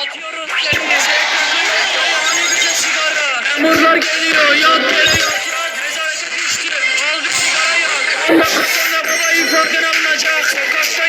Atıyoruz kendimize kırmızı ayağını güce sigara. Memurlar geliyor yan yere yatrak rezalete düştü. Aldık sigara yak. Ondan sonra babayı korkudan alınacak. Sokakta